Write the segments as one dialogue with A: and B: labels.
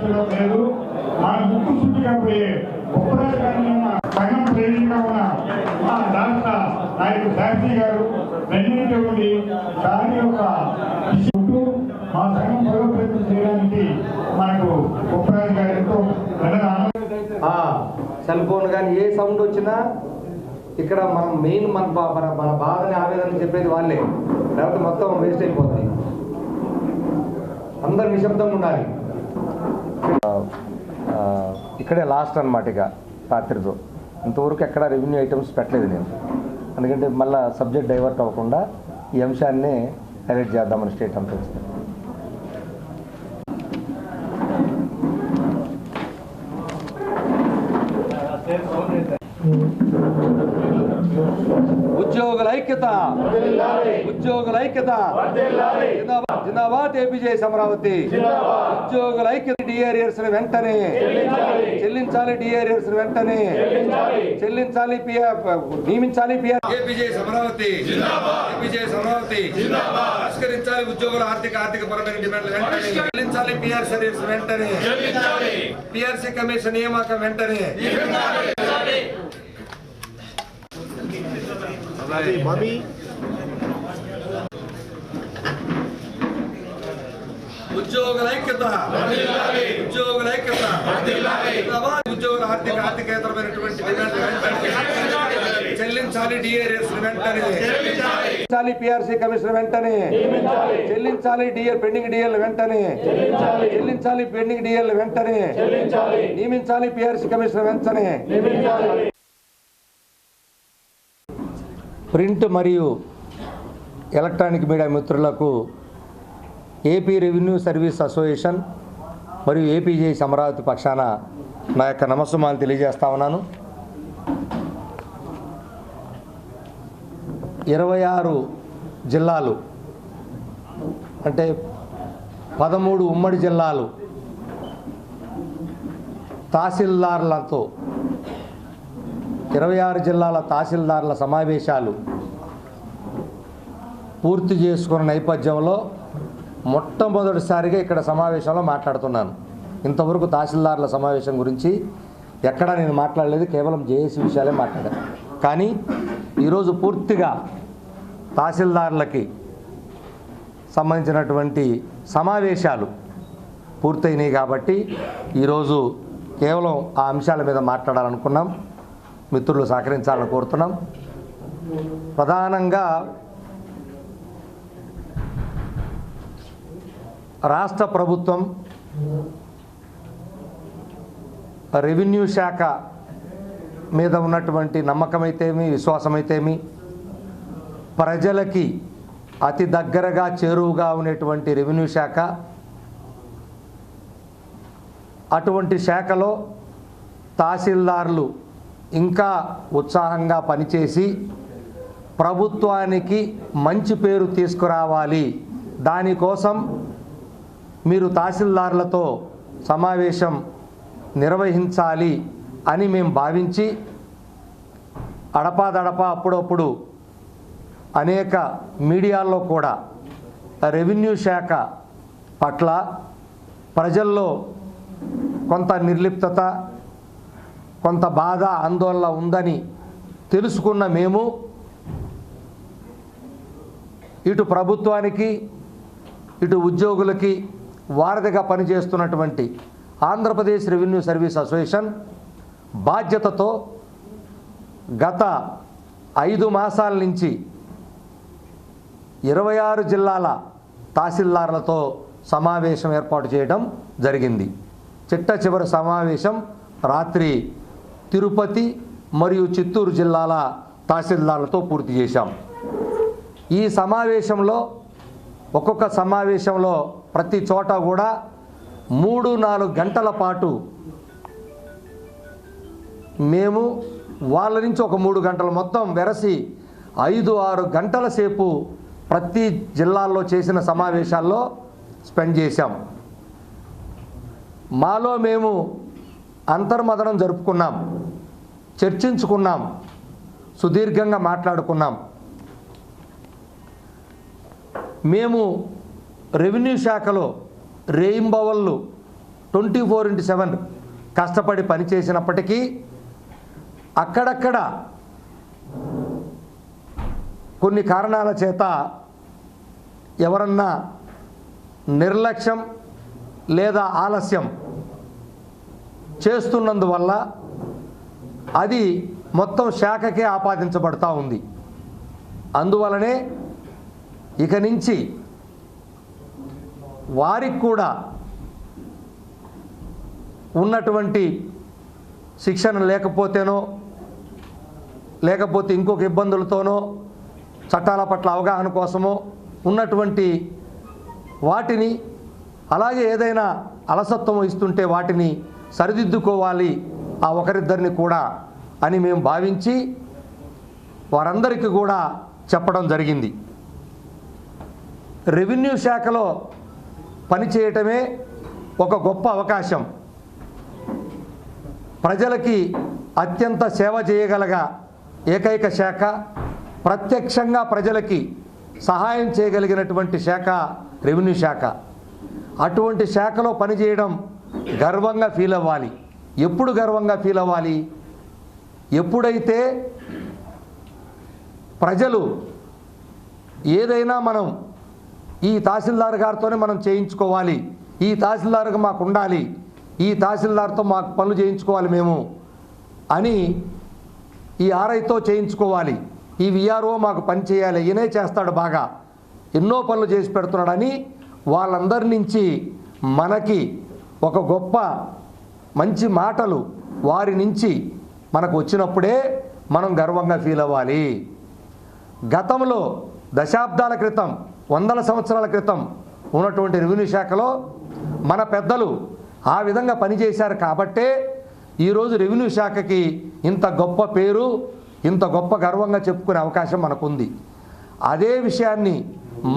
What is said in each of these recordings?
A: పరిస్థితిలో లేదు ఆ ముక్కు సుట్టిగా పోయే ఉపరాజకాన్ని ఉన్న సంఘం ప్రేమిగా ఉన్న మా రాష్ట్ర నాయకుడు శాస్త్రి గారు వెన్నంటి ఉండి దాని యొక్క చుట్టూ మా సంఘం బలోపేతం చేయడానికి మనకు ఉపరాజు గారు ఎంతో
B: సెల్ ఫోన్ కానీ ఏ సౌండ్ వచ్చినా ఇక్కడ మనం మెయిన్ మన బా- మన మన బాధని ఆవేదన చెప్పేది వాళ్ళే. లేకపోతే మొత్తం వేస్ట్ అయిపోతుంది అందరు నిశ్శబ్దంగా ఉండాలి. ఇక్కడే లాస్ట్ అనమాట ఇక రాత్రితో. ఇంతవరకు ఎక్కడ రెవెన్యూ ఐటమ్స్ పెట్టలేదు నేను. ఎందుకంటే మళ్ళీ సబ్జెక్ట్ డైవర్ట్ అవ్వకుండా ఈ అంశాన్ని హైలైట్ చేద్దామని స్టేట్ అంతా ఉద్యోగుల ఐక్యత. ఉద్యోగుల ఐక్యత. జిందాబాద్. జిందాబాద్ ఏపీజే అమరావతి. ఉద్యోగుల ఐక్యత డిఆర్ఎస్ వెంటనే. చెల్లించాలి. డిఆర్ఎస్ వెంటనే. చెల్లించాలి. PR నియమించాలి PR APJ Amaravati. APJ Amaravati. పరిష్కరించాలి ఉద్యోగుల ఆర్థిక ఆర్థిక పరమైన డిమాండ్లు వెంటనే. చెల్లించాలి పిఆర్ సర్వీస్ వెంటనే. పిఆర్సీ కమిషన్ నియామకం వెంటనే. ఉద్యోగుల ఐక్యత. ఉద్యోగుల ఐక్యత. ఉద్యోగుల ఆర్థిక ఆర్థికేతరమైనటువంటి చెల్లించాలి వెంటనే. చెల్లించాలి పిఆర్సీ కమిషన్ వెంటనే. చెల్లించాలి పెండింగ్ డిఎల్ వెంటనే. చెల్లించాలి పెండింగ్ డిఎల్ వెంటనే. నియమించాలి పిఆర్సీ కమిషన్ వెంటనే. ప్రింట్ మరియు ఎలక్ట్రానిక్ మీడియా మిత్రులకు ఏపీ రెవెన్యూ సర్వీస్ అసోసియేషన్ మరియు ఏపీజే అమరావతి పక్షాన నా యొక్క నమస్సుమాలు తెలియజేస్తా ఉన్నాను. ఇరవై ఆరు జిల్లాలు అంటే పదమూడు ఉమ్మడి జిల్లాలు తహసీల్దార్లతో ఇరవై ఆరు జిల్లాల తహసీల్దార్ల సమావేశాలు పూర్తి చేసుకున్న నేపథ్యంలో మొట్టమొదటిసారిగా ఇక్కడ సమావేశంలో మాట్లాడుతున్నాను. ఇంతవరకు తహసీల్దార్ల సమావేశం గురించి ఎక్కడా నేను మాట్లాడలేదు కేవలం జేఏసీ విషయాలే మాట్లాడాను. కానీ ఈరోజు పూర్తిగా తహసీల్దార్లకి సంబంధించినటువంటి సమావేశాలు పూర్తయినాయి కాబట్టి ఈరోజు కేవలం ఆ అంశాల మీద మాట్లాడాలనుకున్నాం. మిత్రులు సహకరించాలని కోరుతున్నాం. ప్రధానంగా రాష్ట్ర ప్రభుత్వం రెవెన్యూ శాఖ మీద ఉన్నటువంటి నమ్మకమైతేమి విశ్వాసమైతేమి ప్రజలకి అతి దగ్గరగా చేరువుగా ఉండేటువంటి రెవెన్యూ శాఖ అటువంటి శాఖలో తహసీల్దార్లు ఇంకా ఉత్సాహంగా పనిచేసి ప్రభుత్వానికి మంచి పేరు తీసుకురావాలి. దానికోసం మీరు తహసీల్దార్లతో సమావేశం నిర్వహించాలి అని మేము భావించి అడపాదడపా అప్పుడప్పుడు అనేక మీడియాల్లో కూడా రెవెన్యూ శాఖ పట్ల ప్రజల్లో కొంత నిర్లిప్తత కొంత బాధ ఆందోళన ఉందని తెలుసుకున్న మేము ఇటు ప్రభుత్వానికి ఇటు ఉద్యోగులకి వారధిగా పనిచేస్తున్నటువంటి ఆంధ్రప్రదేశ్ రెవెన్యూ సర్వీస్ అసోసియేషన్ బాధ్యతతో గత ఐదు మాసాల నుంచి ఇరవై ఆరు జిల్లాల తహసీల్దారులతో సమావేశం ఏర్పాటు చేయడం జరిగింది. చిట్ట చివరి సమావేశం రాత్రి తిరుపతి మరియు చిత్తూరు జిల్లాల తహసీల్దార్లతో పూర్తి చేశాం. ఈ సమావేశంలో ఒక్కొక్క సమావేశంలో ప్రతి చోట కూడా మూడు నాలుగు గంటల పాటు మేము వాళ్ళ నుంచి ఒక మూడు గంటలు మొత్తం వెరసి ఐదు ఆరు గంటల సేపు ప్రతి జిల్లాల్లో చేసిన సమావేశాల్లో స్పెండ్ చేశాం. మాలో మేము అంతర్మదనం జరుపుకున్నాం చర్చించుకున్నాం సుదీర్ఘంగా మాట్లాడుకున్నాం. మేము రెవెన్యూ శాఖలో రేయింబవళ్ళు ట్వంటీ ఫోర్ ఇంటూ సెవెన్ కష్టపడి పనిచేసినప్పటికీ అక్కడక్కడ కొన్ని కారణాల చేత ఎవరన్నా నిర్లక్ష్యం లేదా ఆలస్యం చేస్తున్నందువల్ల అది మొత్తం శాఖకే ఆపాదించబడతా ఉంది. అందువలనే ఇక నుంచి వారికి కూడా ఉన్నటువంటి శిక్షణ లేకపోతేనో లేకపోతే ఇంకొక ఇబ్బందులతోనో చట్టాల పట్ల అవగాహన కోసమో ఉన్నటువంటి వాటిని అలాగే ఏదైనా అలసత్వం ఇస్తుంటే వాటిని సరిదిద్దుకోవాలి ఆ ఒకరిద్దరిని కూడా అని మేము భావించి వారందరికీ కూడా చెప్పడం జరిగింది. రెవెన్యూ శాఖలో పనిచేయటమే ఒక గొప్ప అవకాశం. ప్రజలకి అత్యంత సేవ చేయగలగా ఏకైక శాఖ ప్రత్యక్షంగా ప్రజలకి సహాయం చేయగలిగినటువంటి శాఖ రెవెన్యూ శాఖ. అటువంటి శాఖలో పనిచేయడం గర్వంగా ఫీల్ అవ్వాలి. ఎప్పుడు గర్వంగా ఫీల్ అవ్వాలి? ఎప్పుడైతే ప్రజలు ఏదైనా మనం ఈ తహసీల్దార్ గారితోనే మనం చేయించుకోవాలి. ఈ తహసీల్దార్గా మాకు ఉండాలి. ఈ తహసీల్దార్తో మాకు పనులు చేయించుకోవాలి మేము అని ఈ ఆర్ఐతో చేయించుకోవాలి. ఈ విఆర్ఓ మాకు పని చేయాలి. ఈయనే చేస్తాడు బాగా. ఎన్నో పనులు చేసి పెడుతున్నాడని వాళ్ళందరి నుంచి మనకి ఒక గొప్ప మంచి మాటలు వారి నుంచి మనకు వచ్చినప్పుడే మనం గర్వంగా ఫీల్ అవ్వాలి. గతంలో దశాబ్దాల క్రితం వందల సంవత్సరాల క్రితం ఉన్నటువంటి రెవెన్యూ శాఖలో మన పెద్దలు ఆ విధంగా పనిచేశారు కాబట్టే ఈరోజు రెవెన్యూ శాఖకి ఇంత గొప్ప పేరు ఇంత గొప్ప గర్వంగా చెప్పుకునే అవకాశం మనకుంది. అదే విషయాన్ని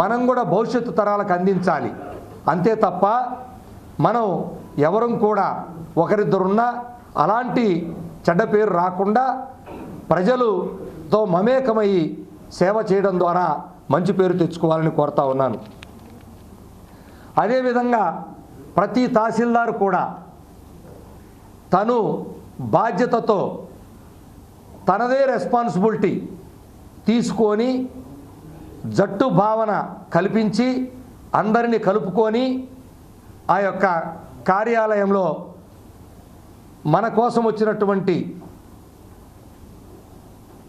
B: మనం కూడా భవిష్యత్తు తరాలకు అందించాలి. అంతే తప్ప మనం ఎవరం కూడా ఒకరిద్దరున్నా అలాంటి చెడ్డ పేరు రాకుండా ప్రజలుతో మమేకమయ్యి సేవ చేయడం ద్వారా మంచి పేరు తెచ్చుకోవాలని కోరుతా ఉన్నాను. అదేవిధంగా ప్రతి తహసీల్దార్ కూడా తను బాధ్యతతో తనదే రెస్పాన్సిబిలిటీ తీసుకొని జట్టు భావన కల్పించి అందరినీ కలుపుకొని ఆ యొక్క కార్యాలయంలో మన కోసం వచ్చినటువంటి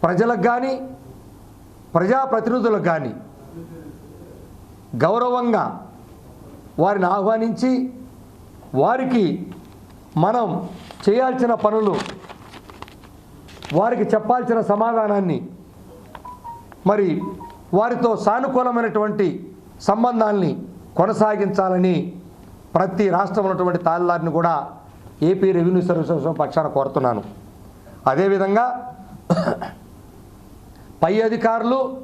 B: ప్రజలకు కానీ ప్రజాప్రతినిధులకు కానీ గౌరవంగా వారిని ఆహ్వానించి వారికి మనం చేయాల్సిన పనులు వారికి చెప్పాల్సిన సమాధానాన్ని మరి వారితో సానుకూలమైనటువంటి సంబంధాల్ని కొనసాగించాలని ప్రతి రాష్ట్రంలో ఉన్నటువంటి తాళ్ళారిని కూడా ఏపీ రెవెన్యూ సర్వీసెస్ పక్షాన కోరుతున్నాను. అదేవిధంగా పై అధికారులు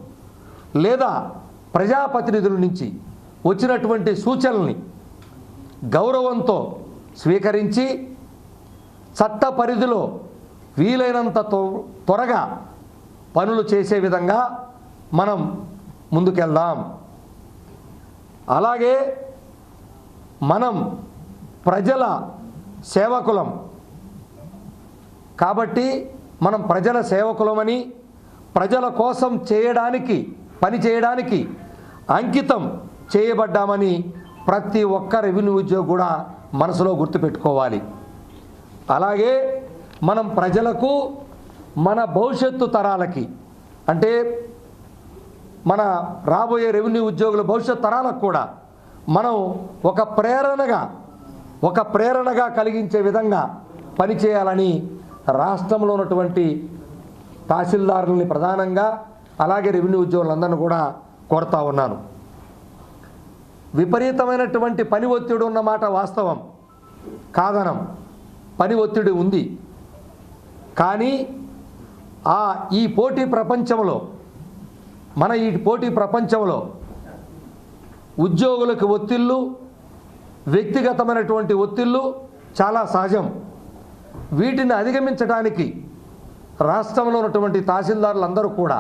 B: లేదా ప్రజాప్రతినిధుల నుంచి వచ్చినటువంటి సూచనల్ని గౌరవంతో స్వీకరించి చట్ట పరిధిలో వీలైనంత త్వరగా పనులు చేసే విధంగా మనం ముందుకెళ్దాం. అలాగే మనం ప్రజల సేవకులం. కాబట్టి మనం ప్రజల సేవకులమని ప్రజల కోసం చేయడానికి పని చేయడానికి అంకితం చేయబడ్డామని ప్రతి ఒక్క రెవెన్యూ ఉద్యోగి కూడా మనసులో గుర్తుపెట్టుకోవాలి. అలాగే మనం ప్రజలకు మన భవిష్యత్తు తరాలకి అంటే మన రాబోయే రెవెన్యూ ఉద్యోగుల భవిష్యత్ తరాలకు కూడా మనం ఒక ప్రేరణగా ఒక ప్రేరణగా కలిగించే విధంగా పనిచేయాలని రాష్ట్రంలో ఉన్నటువంటి తహసీల్దారులని ప్రధానంగా అలాగే రెవెన్యూ ఉద్యోగులందరినీ కూడా కోరుతా ఉన్నాను. విపరీతమైనటువంటి పని ఒత్తిడి ఉన్నమాట వాస్తవం. కాదనం. పని ఒత్తిడి ఉంది. కానీ ఆ ఈ పోటీ ప్రపంచంలో మన ఈ పోటీ ప్రపంచంలో ఉద్యోగులకు ఒత్తిళ్ళు వ్యక్తిగతమైనటువంటి ఒత్తిళ్ళు చాలా సహజం. వీటిని అధిగమించడానికి రాష్ట్రంలో ఉన్నటువంటి తహసీల్దారులందరూ కూడా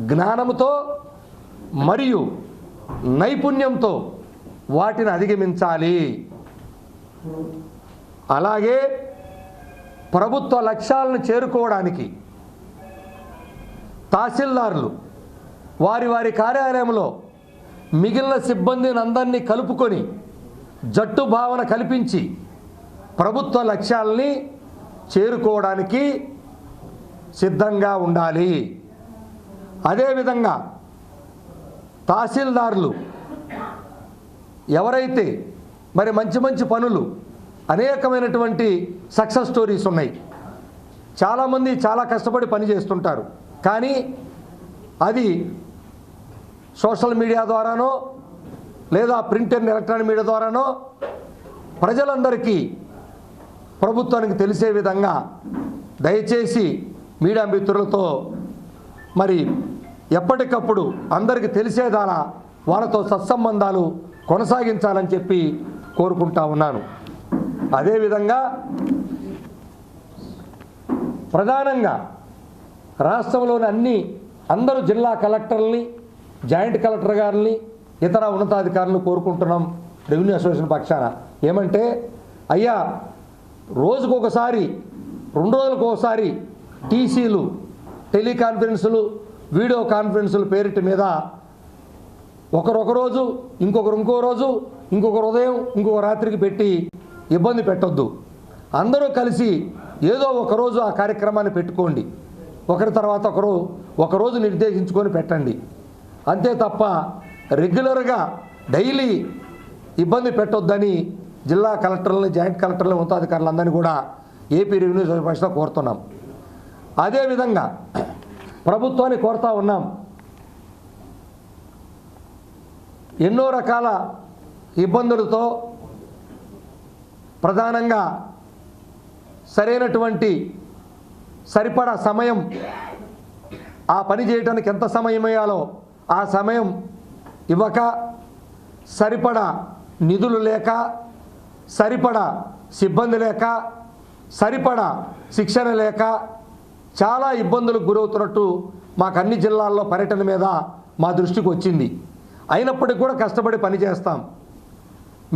B: జ్ఞానంతో మరియు నైపుణ్యంతో వాటిని అధిగమించాలి. అలాగే ప్రభుత్వ లక్ష్యాలను చేరుకోవడానికి తహసీల్దారులు వారి వారి కార్యాలయంలో మిగిలిన సిబ్బందిని అందరినీ కలుపుకొని జట్టు భావన కల్పించి ప్రభుత్వ లక్ష్యాలని చేరుకోవడానికి సిద్ధంగా ఉండాలి. అదేవిధంగా తహసీల్దారులు ఎవరైతే మరి మంచి మంచి పనులు అనేకమైనటువంటి సక్సెస్ స్టోరీస్ ఉన్నాయి. చాలామంది చాలా కష్టపడి పని చేస్తుంటారు. కానీ అది సోషల్ మీడియా ద్వారానో లేదా ప్రింట్ అండ్ ఎలక్ట్రానిక్ మీడియా ద్వారానో ప్రజలందరికీ ప్రభుత్వానికి తెలిసే విధంగా దయచేసి మీడియా మిత్రులతో మరి ఎప్పటికప్పుడు అందరికీ తెలిసేదాలా వాళ్ళతో సత్సంబంధాలు కొనసాగించాలని చెప్పి కోరుకుంటా ఉన్నాను. అదేవిధంగా ప్రధానంగా రాష్ట్రంలోని అన్ని అందరూ జిల్లా కలెక్టర్లని జాయింట్ కలెక్టర్ గారిని ఇతర ఉన్నతాధికారులను కోరుకుంటున్నాం రెవెన్యూ అసోసియేషన్ పక్షాన. ఏమంటే అయ్యా రోజుకొకసారి రెండు రోజులకు ఒకసారి టీసీలు టెలికాన్ఫరెన్సులు వీడియో కాన్ఫరెన్సుల పేరిట మీద ఒకరొక రోజు ఇంకొకరు ఇంకో రోజు ఇంకొకరు ఉదయం ఇంకొక రాత్రికి పెట్టి ఇబ్బంది పెట్టొద్దు. అందరూ కలిసి ఏదో ఒక రోజు ఆ కార్యక్రమాన్ని పెట్టుకోండి. ఒకరి తర్వాత ఒకరు ఒకరోజు నిర్దేశించుకొని పెట్టండి. అంతే తప్ప రెగ్యులర్గా డైలీ ఇబ్బంది పెట్టొద్దని జిల్లా కలెక్టర్లను జాయింట్ కలెక్టర్లు ఉన్నతాధికారులందరినీ కూడా ఏపీ రెవెన్యూ సొసైటీ కోరుతున్నాం. అదేవిధంగా ప్రభుత్వాన్ని కోరుతా ఉన్నాం. ఎన్నో రకాల ఇబ్బందులతో ప్రధానంగా సరైనటువంటి సరిపడా సమయం ఆ పని చేయడానికి ఎంత సమయం అయ్యాలో ఆ సమయం ఇవ్వక సరిపడా నిధులు లేక సరిపడా సిబ్బంది లేక సరిపడా శిక్షణ లేక చాలా ఇబ్బందులకు గురవుతున్నట్టు మాకు అన్ని జిల్లాల్లో పర్యటన మీద మా దృష్టికి వచ్చింది. అయినప్పటికీ కూడా కష్టపడి పనిచేస్తాం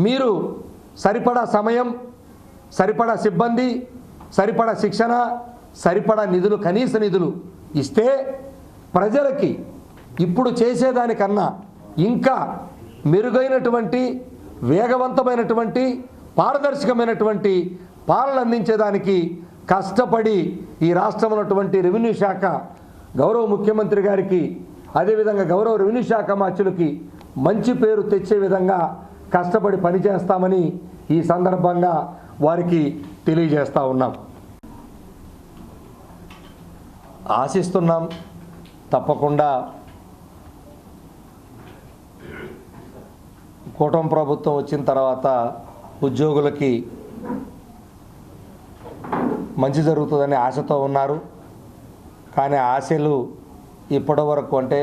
B: మీరు సరిపడా సమయం సరిపడా సిబ్బంది సరిపడా శిక్షణ సరిపడా నిధులు కనీస నిధులు ఇస్తే ప్రజలకి ఇప్పుడు చేసేదానికన్నా ఇంకా మెరుగైనటువంటి వేగవంతమైనటువంటి పారదర్శకమైనటువంటి పాలన అందించేదానికి కష్టపడి ఈ రాష్ట్రం ఉన్నటువంటి రెవెన్యూ శాఖ గౌరవ ముఖ్యమంత్రి గారికి అదేవిధంగా గౌరవ రెవెన్యూ శాఖ మార్చులకి మంచి పేరు తెచ్చే విధంగా కష్టపడి పనిచేస్తామని ఈ సందర్భంగా వారికి తెలియజేస్తూ ఉన్నాం. ఆశిస్తున్నాం తప్పకుండా కూటమి ప్రభుత్వం వచ్చిన తర్వాత ఉద్యోగులకి మంచి జరుగుతుందని ఆశతో ఉన్నారు. కానీ ఆశలు ఇప్పటి వరకు అంటే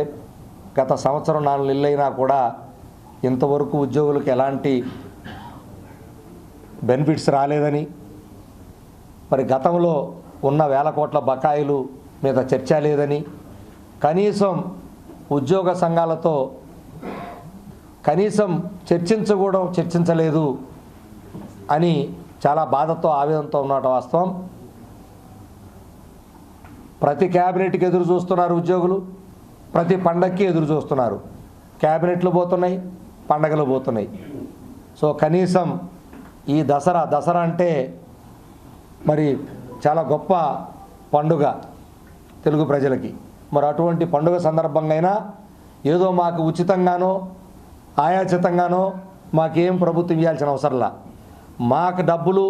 B: గత సంవత్సరం నాలుగు నెలలైనా కూడా ఇంతవరకు ఉద్యోగులకు ఎలాంటి బెనిఫిట్స్ రాలేదని మరి గతంలో ఉన్న వేల కోట్ల బకాయిలు మీద చర్చ లేదని కనీసం ఉద్యోగ సంఘాలతో కనీసం చర్చించకూడదు చర్చించలేదు అని చాలా బాధతో ఆవేదనతో ఉన్నట వాస్తవం. ప్రతి క్యాబినెట్కి ఎదురు చూస్తున్నారు ఉద్యోగులు. ప్రతి పండక్కి ఎదురు చూస్తున్నారు. క్యాబినెట్లు పోతున్నాయి పండగలు పోతున్నాయి. సో కనీసం ఈ దసరా దసరా అంటే మరి చాలా గొప్ప పండుగ తెలుగు ప్రజలకి. మరి అటువంటి పండుగ సందర్భంగా అయినా ఏదో మాకు ఉచితంగానో ఆయాచితంగానో మాకేం ప్రభుత్వం ఇవ్వాల్సిన అవసరంలా. మాకు డబ్బులు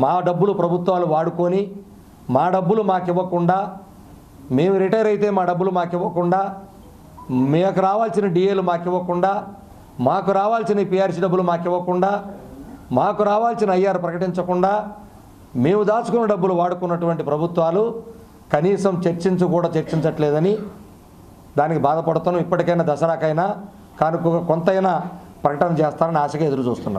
B: మా డబ్బులు ప్రభుత్వాలు వాడుకొని మా డబ్బులు మాకు ఇవ్వకుండా మేము రిటైర్ అయితే మా డబ్బులు మాకు ఇవ్వకుండా మీకు రావాల్సిన డిఏలు మాకు ఇవ్వకుండా మాకు రావాల్సిన పిఆర్సీ డబ్బులు మాకు ఇవ్వకుండా మాకు రావాల్సిన ఐఆర్ ప్రకటించకుండా మేము దాచుకున్న డబ్బులు వాడుకున్నటువంటి ప్రభుత్వాలు కనీసం చర్చించు కూడా చర్చించట్లేదని దానికి బాధపడుతున్నాం. ఇప్పటికైనా దసరాకైనా కానుక కొంతైనా ప్రకటన చేస్తారని ఆశగా ఎదురు చూస్తున్నాం